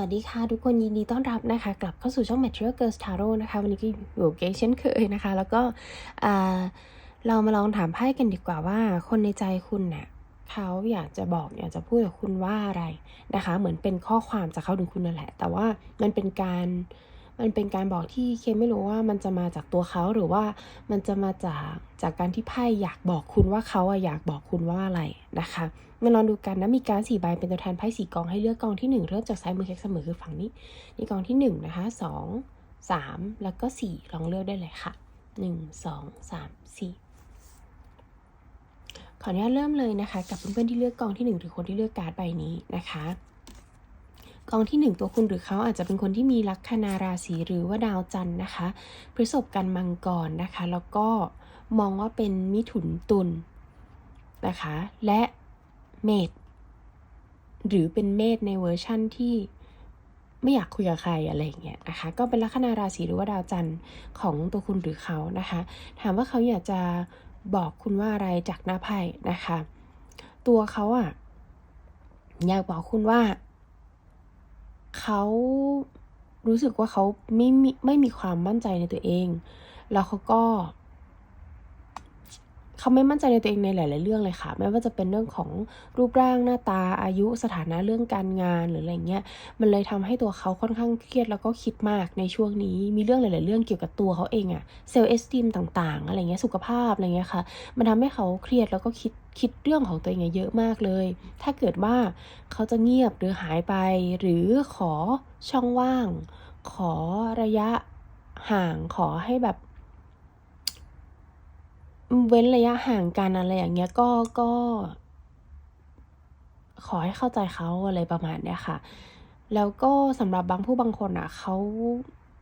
วัสดีค่ะ ทุกคนยินดีต้อนรับนะคะ กลับเข้าสู่ช่อง Material Girls Tarot นะคะ วันนี้ก็อยู่กับเกเช่นเคยนะคะ แล้วก็เรามาลองถามไพ่กันดีกว่าว่า คนในใจคุณเนะ่ยเขาอยากจะบอกอยากจะพูดกับคุณว่าอะไรนะคะ เหมือนเป็นข้อความจากเขาถึงคุณนั่นแหละ แต่ว่ามันเป็นการ มันเป็นการบอกที่เคไม่รู้ว่ามันจะมาจากตัวเขาหรือว่ามันจะมาจากจากการที่ไพ่อยากบอกคุณว่าเขาอะอยากบอกคุณว่าอะไรนะคะมาลองดูกันนะมีการสี่ใบเป็นตัวแทนไพ่สี่กองให้เลือกกองที่หนึ่งเริ่มจากซ้ายมือเค้กเสมอคือฝั่งนี้นี่กองที่หนึ่งนะคะสองสามแล้วก็สี่ลองเลือกได้เลยค่ะหนึ่งสองสามสี่ขออนุญาตเริ่มเลยนะคะ กับเพื่อนๆที่เลือกกองที่หนึ่งหรือคนที่เลือกการ์ดใบนี้นะคะ กองที่ 1 ตัวคุณหรือเขาอาจจะเป็นคนที่มีลัคนาราศีหรือว่าดาวจันทร์นะคะพฤษภกันมังกรนะคะ แล้วก็มองว่าเป็นมิถุนตุลนะคะ และเมษหรือเป็นเมษในเวอร์ชั่นที่ไม่อยากคุยกับใครอะไรอย่างเงี้ยนะคะ ก็เป็นลัคนาราศีหรือว่าดาวจันทร์ของตัวคุณหรือเขานะคะ ถามว่าเขาอยากจะบอกคุณว่าอะไรจากหน้าไพ่นะคะ ตัวเขาอะอยากบอกคุณว่า เขารู้สึกว่าเขาไม่มีไม่มีความมั่นใจในตัวเอง แล้วเขาก็ เขาไม่มั่นใจในตัวเองในหลาย ๆ เรื่องเลยค่ะ ไม่ว่าจะเป็นเรื่องของรูปร่างหน้าตาอายุสถานะเรื่องการงานหรืออะไรเงี้ย มันเลยทำให้ตัวเขาค่อนข้างเครียดแล้วก็คิดมากในช่วงนี้ มีเรื่องหลาย ๆ เรื่องเกี่ยวกับตัวเขาเองอะเซลล์เอสติมต่าง ๆ อะไรเงี้ยสุขภาพอะไรเงี้ยค่ะ มันทำให้เขาเครียดแล้วก็คิดคิดเรื่องของตัวเองเยอะมากเลย ถ้าเกิดว่าเขาจะเงียบหรือหายไป หรือขอช่องว่าง ขอระยะห่างขอให้แบบ เว้นระยะห่างกันอะไรอย่างเงี้ยก็ก็ ขอให้เข้าใจเขาอะไรประมาณเนี้ยค่ะ แล้วก็สำหรับบางผู้บางคนอะเขา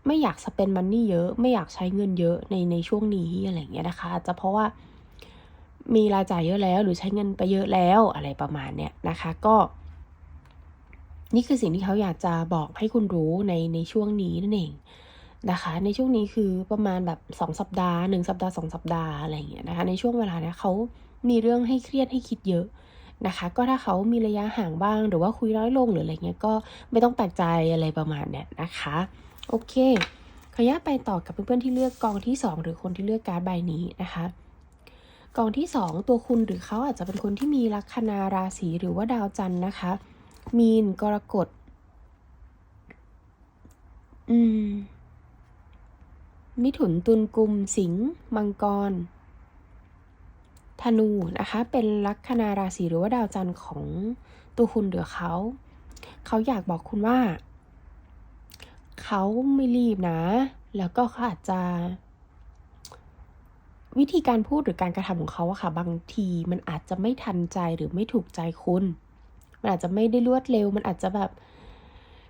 ไม่อยากสเปนมันนี่เยอะ ไม่อยากใช้เงินเยอะในในช่วงนี้อะไรเงี้ยนะคะจะเพราะว่ามีรายจ่ายเยอะแล้ว หรือใช้เงินไปเยอะแล้วอะไรประมาณเนี้ยนะคะ ก็ นี่คือสิ่งที่เขาอยากจะบอกให้คุณรู้ในในช่วงนี้นั่นเอง นะคะ ในช่วงนี้คือประมาณแบบ 2 สัปดาห์ 1 สัปดาห์ 2 สัปดาห์อะไรอย่างเงี้ยนะคะ ในช่วงเวลาเนี้ยเขามีเรื่องให้เครียดให้คิดเยอะนะคะ ก็ถ้าเขามีระยะห่างบ้าง หรือว่าคุยน้อยลงหรืออะไรเงี้ยก็ไม่ต้องแปลกใจอะไรประมาณเนี้ยนะคะ โอเคขออนุญาตไปต่อกับเพื่อนๆที่เลือกกองที่ 2 หรือคนที่เลือกการ์ดใบนี้นะคะกองที่ 2 ตัวคุณหรือเขาอาจจะเป็นคนที่มีลัคนาราศีหรือว่าดาวจันทร์นะคะ มีนกรกฎ อืม มิถุนตุลกุม สิงห์มังกร ธนูนะคะ เป็นลัคนาราศีหรือว่าดาวจันทร์ของตัวคุณหรือเขา เขาอยากบอกคุณว่า เขาไม่รีบนะ แล้วก็เขาอาจจะ วิธีการพูดหรือการกระทำของเขาอะค่ะ บางทีมันอาจจะไม่ทันใจหรือไม่ถูกใจคุณ มันอาจจะไม่ได้รวดเร็ว มันอาจจะแบบ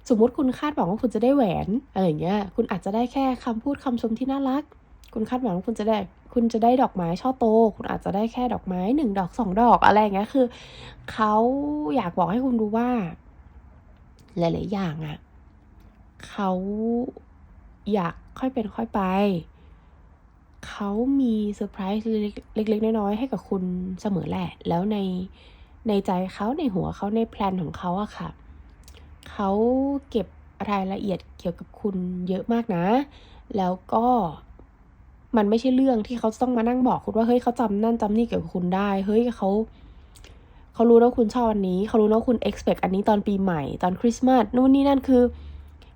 สมมุติคุณคาดหวังว่าคุณจะได้แหวนอะไรเงี้ย คุณอาจจะได้แค่คำพูดคำชมที่น่ารัก คุณคาดหวังว่าคุณจะได้ คุณจะได้ดอกไม้ช่อโต คุณอาจจะได้แค่ดอกไม้หนึ่งดอกสองดอกอะไรเงี้ย คือเขาอยากบอกให้คุณรู้ว่า หลาย ๆ อย่างอะ่ะเขาอยากค่อยเป็นค่อยไป เขามีเซอร์ไพรส์เล็กๆ น้อยๆ ให้กับคุณเสมอแหละ แล้วในในใจเขาในหัวเขาในแพลนของเขาอะค่ะเขาเก็บรายละเอียดเกี่ยวกับคุณเยอะมากนะ แล้วก็มันไม่ใช่เรื่องที่เขาต้องมานั่งบอกคุณว่าเฮ้ยเขาจำนั่นจำนี่เกี่ยวกับคุณได้ เฮ้ยเขาเขารู้ว่าคุณชอบอันนี้ เขารู้ว่าคุณ expect อันนี้ตอนปีใหม่ ตอนคริสต์มาสนู่นนี่นั่นคือ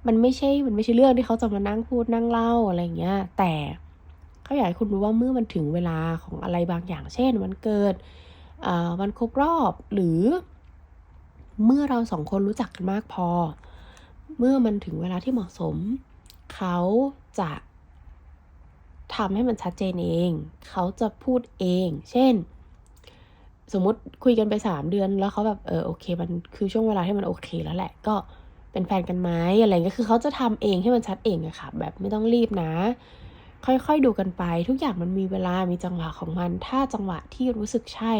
มันไม่ใช่ มันไม่ใช่เรื่องที่เขาจะมานั่งพูดนั่งเล่าอะไรเงี้ย แต่เขาอยากให้คุณรู้ว่าเมื่อมันถึงเวลาของอะไรบางอย่าง เช่น วันเกิดวันครบรอบหรือ เมื่อเราสองคนรู้จักกันมากพอ เมื่อมันถึงเวลาที่เหมาะสม เขาจะทำให้มันชัดเจนเอง เขาจะพูดเอง เช่น สมมติคุยกันไปสามเดือนแล้วเขาแบบเออโอเค มันคือช่วงเวลาที่มันโอเคแล้วแหละ ก็เป็นแฟนกันไหมอะไรเงี้ยคือเขาจะทำเองให้มันชัดเองอะค่ะ แบบไม่ต้องรีบนะ ค่อยๆดูกันไป ทุกอย่างมันมีเวลามีจังหวะของมัน ถ้าจังหวะที่รู้สึกใช่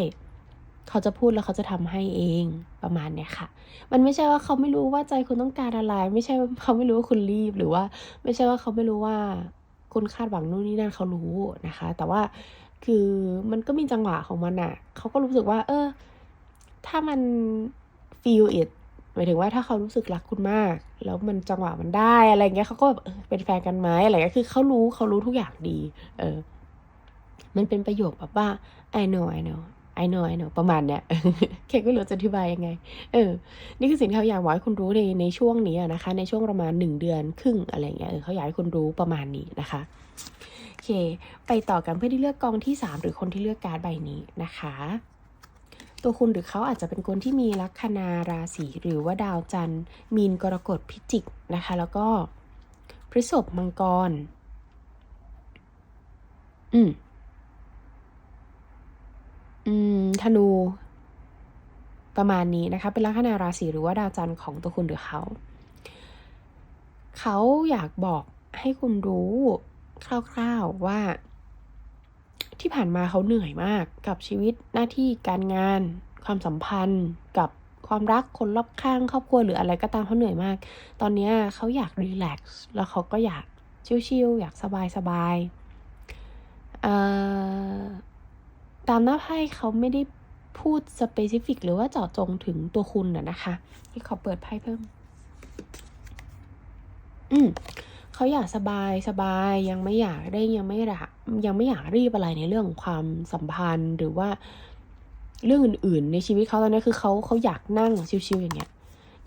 เขาจะพูดแล้วเขาจะทำให้เองประมาณเนี้ยค่ะ มันไม่ใช่ว่าเขาไม่รู้ว่าใจคุณต้องการอะไร ไม่ใช่ว่าเขาไม่รู้ว่าคุณรีบหรือว่า ไม่ใช่ว่าเขาไม่รู้ว่าคุณคาดหวังนู่นนี่นั่นเขารู้นะคะ แต่ว่าคือมันก็มีจังหวะของมันอะเขาก็รู้สึกว่า เออ ถ้ามัน feel it หมายถึงว่าถ้าเขารู้สึกรักคุณมาก แล้วมันจังหวะมันได้อะไรเงี้ยเขาก็แบบเออเป็นแฟนกันไหมอะไรเงี้ยคือเขารู้เขารู้ทุกอย่างดี เออ มันเป็นประโยคแบบว่า I know I know I know I know ประมาณเนี้ยเคก็รู้จะอธิบายยังไง เออ นี่คือสิ่งที่เขาอยากบอกให้คุณรู้ในในช่วงนี้อะนะคะ ในช่วงประมาณหนึ่งเดือนครึ่งอะไรเงี้ยเขาอยากให้คุณรู้ประมาณนี้นะคะโอเค ไปต่อกันเพื่อที่เลือกกองที่ 3 หรือคนที่เลือกการ์ดใบนี้นะคะ ตัวคุณหรือเขาอาจจะเป็นคนที่มีลัคนาราศีหรือว่าดาวจันทร์ มีนกรกฎพิจิกนะคะ แล้วก็พฤษภมังกร อืม อืมธนู ประมาณนี้นะคะ เป็นลัคนาราศีหรือว่าดาวจันทร์ของตัวคุณหรือเขา เขาอยากบอกให้คุณรู้คร่าวๆว่า ที่ผ่านมาเขาเหนื่อยมากกับชีวิตหน้าที่การงาน ความสัมพันธ์กับความรักคนรอบข้างครอบครัวหรืออะไรก็ตามเขาเหนื่อยมาก ตอนนี้เขาอยากรีแลกซ์แล้วเขาก็อยากชิลๆอยากสบายๆเอ่อ ตามหน้าไพ่เขาไม่ได้พูดสเปซิฟิกหรือว่าเจาะจงถึงตัวคุณน่ะนะคะที่ขอเปิดไพ่เพิ่ม อืมเขาอยากสบายสบายยังไม่อยากได้ยังไม่อยากยังไม่อยากรีบอะไรในเรื่องของความสัมพันธ์หรือว่าเรื่องอื่น ๆ ในชีวิตเขาตอนนี้คือเขาเขาอยากนั่งชิลๆอย่างเงี้ย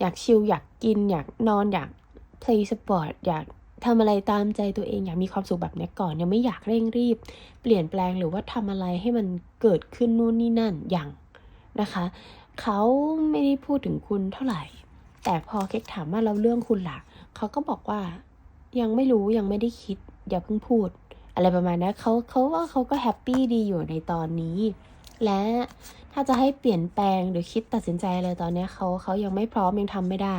อยากชิลอยากกิน อยากนอนอยาก play sport อยาก ทำอะไรตามใจตัวเองอยากมีความสุขแบบนี้ก่อนยังไม่อยากเร่งรีบ เปลี่ยนแปลงหรือว่าทำอะไรให้มันเกิดขึ้นนู่นนี่นั่นอย่างนะคะเขาไม่ได้พูดถึงคุณเท่าไหร่ แต่พอเค้กถามว่าเราเรื่องคุณล่ะเขาก็บอกว่ายังไม่รู้ยังไม่ได้คิด อย่าเพิ่งพูด อะไรประมาณนั้นเขาเขาว่าเขาก็แฮปปี้ดีอยู่ในตอนนี้ และถ้าจะให้เปลี่ยนแปลงหรือคิดตัดสินใจอะไรตอนนี้เขาเขายังไม่พร้อมยังทำไม่ได้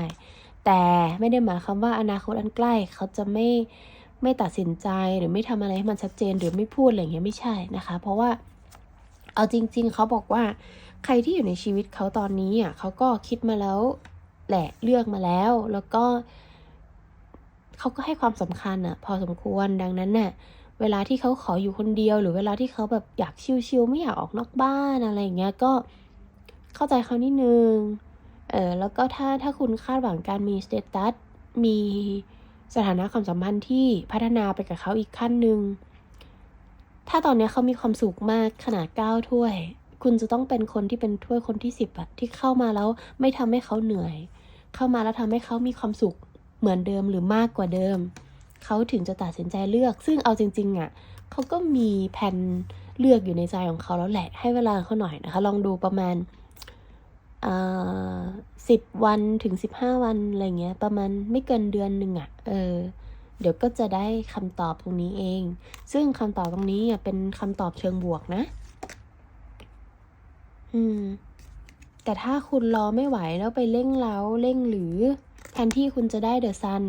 แต่ไม่ได้หมายความว่าอนาคตอันใกล้เขาจะไม่ไม่ตัดสินใจหรือไม่ทำอะไรให้มันชัดเจนหรือไม่พูดอะไรอย่างเงี้ยไม่ใช่นะคะ เพราะว่าเอาจริง ๆ เขาบอกว่า ใครที่อยู่ในชีวิตเขาตอนนี้อะเขาก็คิดมาแล้วแหละเลือกมาแล้ว แล้วก็เขาก็ให้ความสำคัญอะ พอสมควรดังนั้นเนี่ยเวลาที่เขาขออยู่คนเดียว หรือเวลาที่เขาแบบอยากชิลๆไม่อยากออกนอกบ้านอะไรอย่างเงี้ยก็เข้าใจเขานิดนึง เออแล้วก็ถ้าถ้าคุณคาดหวังการมีสเตตัสมีสถานะความสัมพันธ์ที่พัฒนาไปกับเขาอีกขั้นหนึ่งถ้าตอนนี้เขามีความสุขมากขนาดก้าถ้วย คุณจะต้องเป็นคนที่เป็นถ้วยคนที่สิบอะที่เข้ามาแล้วไม่ทำให้เขาเหนื่อย เข้ามาแล้วทำให้เขามีความสุขเหมือนเดิมหรือมากกว่าเดิม เขาถึงจะตัดสินใจเลือก ซึ่งเอาจริง ๆอะ่ะเขาก็มีแผนเลือกอยู่ในใจของเขาแล้วแหละ ให้เวลาเขาหน่อยนะคะ ลองดูประมาณ สิบวันถึงสิบห้าวันอะไรเงี้ย ประมาณไม่เกินเดือนหนึ่งอะ่ะ เออ เดี๋ยวก็จะได้คำตอบตรงนี้เอง ซึ่งคำตอบตรงนี้อะเป็นคำตอบเชิงบวกนะ อืม แต่ถ้าคุณรอไม่ไหวแล้วไปเร่งเล้าเร่งหรือ แทนที่คุณจะได้เดอะซัน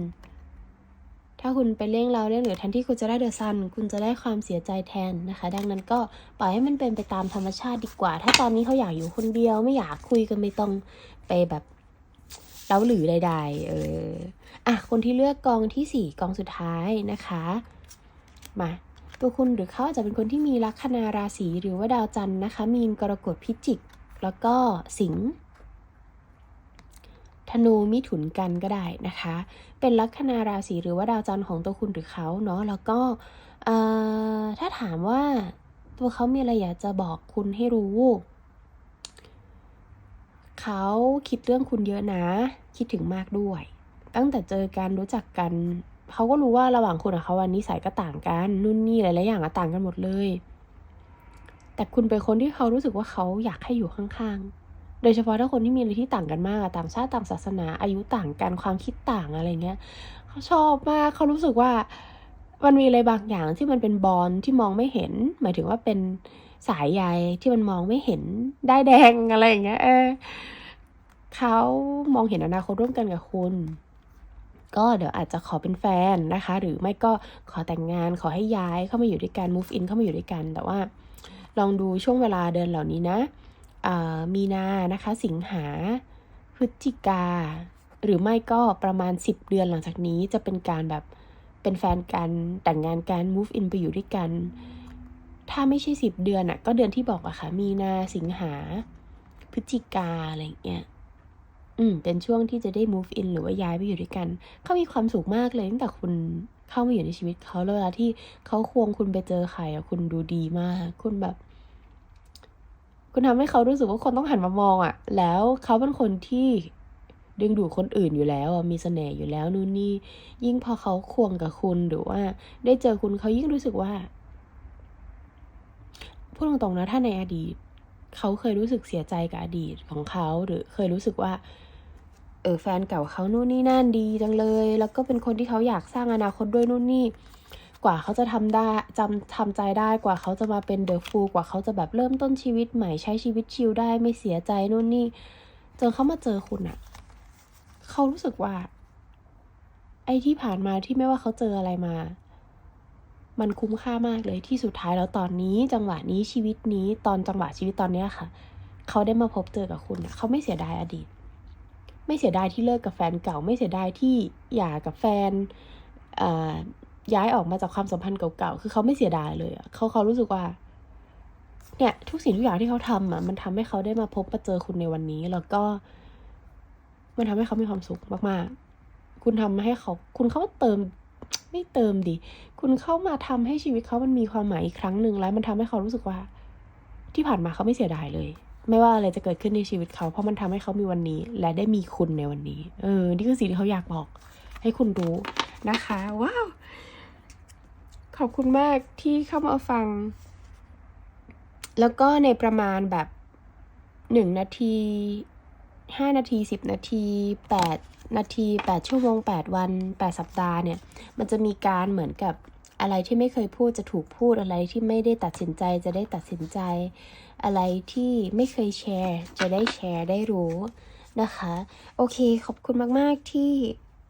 ถ้าคุณไปเร่งเล้าเร่งหรือแทนที่คุณจะได้เดอะซันคุณจะได้ความเสียใจแทนนะคะ ดังนั้นก็ปล่อยให้มันเป็นไปตามธรรมชาติดีกว่า ถ้าตอนนี้เขาอยากอยู่คนเดียว ไม่อยากคุยกันไม่ต้องไปแบบเล้าหรือใดๆ เอออะคนที่เลือกกองที่สี่กองสุดท้ายนะคะมาตัวคุณหรือเขาอาจจะเป็นคนที่มีลัคนาราศีหรือว่าดาวจันทร์นะคะ มีนกรกฎพิจิก แล้วก็สิงห์ ธนูมิถุนกันก็ได้นะคะ เป็นลัคนาราศีหรือว่าดาวจันทร์ของตัวคุณหรือเขาเนาะแล้วก็ถ้าถามว่าตัวเขามีอะไรอยากจะบอกคุณให้รู้เขาคิดเรื่องคุณเยอะนะ คิดถึงมากด้วย ตั้งแต่เจอกันรู้จักกันเขาก็รู้ว่าระหว่างคุณกับเขาวันนิสัยก็ต่างกันนู่นนี่หลายๆอย่างก็ต่างกันหมดเลย แต่คุณเป็นคนที่เขารู้สึกว่าเขาอยากให้อยู่ข้างๆ โดยเฉพาะถ้าคนที่มีอะไรที่ต่างกันมากต่างชาติต่างศาสนา อายุต่างกันความคิดต่างอะไรเงี้ยเขาชอบมากเขารู้สึกว่ามันมีอะไรบางอย่างที่มันเป็นบอลที่มองไม่เห็น หมายถึงว่าเป็นสายใยที่มันมองไม่เห็นได้แดงอะไรอย่างเงี้ยเออเขามองเห็นอนาคตร่วมกันกับคุณ ก็เดี๋ยวอาจจะขอเป็นแฟนนะคะ หรือไม่ก็ขอแต่งงานขอให้ย้ายเข้ามาอยู่ด้วยกัน move in เข้ามาอยู่ด้วยกัน แต่ว่า ลองดูช่วงเวลาเดินเหล่านี้นะ มีนานะคะ สิงหา พฤศจิกา หรือไม่ก็ประมาณ 10 เดือนหลังจากนี้จะเป็นการแบบเป็นแฟนกันแต่งงานกัน move in ไปอยู่ด้วยกัน ถ้าไม่ใช่ 10 เดือนอะ่ะก็เดือนที่บอกอะค่ะ มีนาสิงหา พฤศจิกาอะไรอย่างเงี้ยออืมเป็นช่วงที่จะได้ move in หรือว่าย้ายไปอยู่ด้วยกัน เขามีความสุขมากเลยตั้งแต่คุณเข้ามาอยู่ในชีวิตเขาแล้วเวลาที่เขาควงคุณไปเจอใครอะคุณดูดีมาก คุณแบบ คุณทำให้เขารู้สึกว่าคนต้องหันมามองอะแล้วเขาเป็นคนที่ดึงดูดคนอื่นอยู่แล้วมีเสน่ห์อยู่แล้วนู่นนี่ ยิ่งพอเขาควงกับคุณหรือว่า ได้เจอคุณเขายิ่งรู้สึกว่าพูดตรงๆนะถ้าในอดีต เขาเคยรู้สึกเสียใจกับอดีตของเขาหรือเคยรู้สึกว่า เออแฟนเก่าเขานู่นนี่นั่นดีจังเลย แล้วก็เป็นคนที่เขาอยากสร้างอนาคตด้วยนู่นนี่ กว่าเขาจะทำได้จำทำใจได้กว่าเขาจะมาเป็นเดอะฟูกว่าเขาจะแบบเริ่มต้นชีวิตใหม่ใช้ชีวิตชิลได้ไม่เสียใจนู่นนี่จนเขามาเจอคุณอะเขารู้สึกว่า ไอ้ที่ผ่านมาที่ไม่ว่าเขาเจออะไรมา มันคุ้มค่ามากเลยที่สุดท้ายแล้วตอนนี้จังหวะนี้ชีวิตนี้ตอนจังหวะชีวิตตอนเนี้ยค่ะ เขาได้มาพบเจอกับคุณอะเขาไม่เสียดายอดีต ไม่เสียดายที่เลิกกับแฟนเก่า ไม่เสียดายที่หย่ากับแฟนอ่า ย้ายออกมาจากความสัมพันธ์เก่าๆ คือเขาไม่เสียดายเลยอะเขาเขารู้สึกว่า เนี่ยทุกสิ่งทุกอย่างที่เขาทำอะมันทำให้เขาได้มาพบมาเจอคุณในวันนี้ แล้วก็ มันทำให้เขามีความสุขมากๆ คุณทำให้เขา คุณเข้ามาเติม ไม่เติมดิ คุณเข้ามาทำให้ชีวิตเขามันมีความหมายอีกครั้งหนึ่งแล้ว มันทำให้เขารู้สึกว่า ที่ผ่านมาเขาไม่เสียดายเลย ไม่ว่าอะไรจะเกิดขึ้นในชีวิตเขา เพราะมันทำให้เขามีวันนี้ และได้มีคุณในวันนี้ เออ นี่คือสิ่งที่เขาอยากบอก ให้คุณรู้นะคะ ว้าว อบคุณมากที่เข้ามาฟัง แล้วก็ในประมาณแบบหนึ่งนาทีห้านาทีสิบนาทีแปดนาทีแปดชั่วโมงแปดวันแปดสัปดาห์เนี่ย มันจะมีการเหมือนกับอะไรที่ไม่เคยพูดจะถูกพูดอะไรที่ไม่ได้ตัดสินใจจะได้ตัดสินใจ อะไรที่ไม่เคยแชร์ จะได้แชร์ได้รู้นะคะ โอเค ขอบคุณมาก ๆ ที่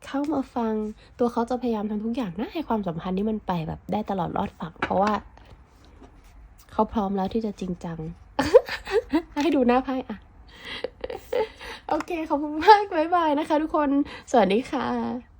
เข้ามาฟังตัวเขาจะพยายามทำทุกอย่างนะให้ความสัมพันธ์นี้มันไปแบบได้ตลอดรอดฝั่งเพราะว่าเขาพร้อมแล้วที่จะจริงจัง ให้ดูหน้าไพ่อะโอเคขอบคุณมากบ๊ายบายนะคะทุกคน สวัสดีค่ะ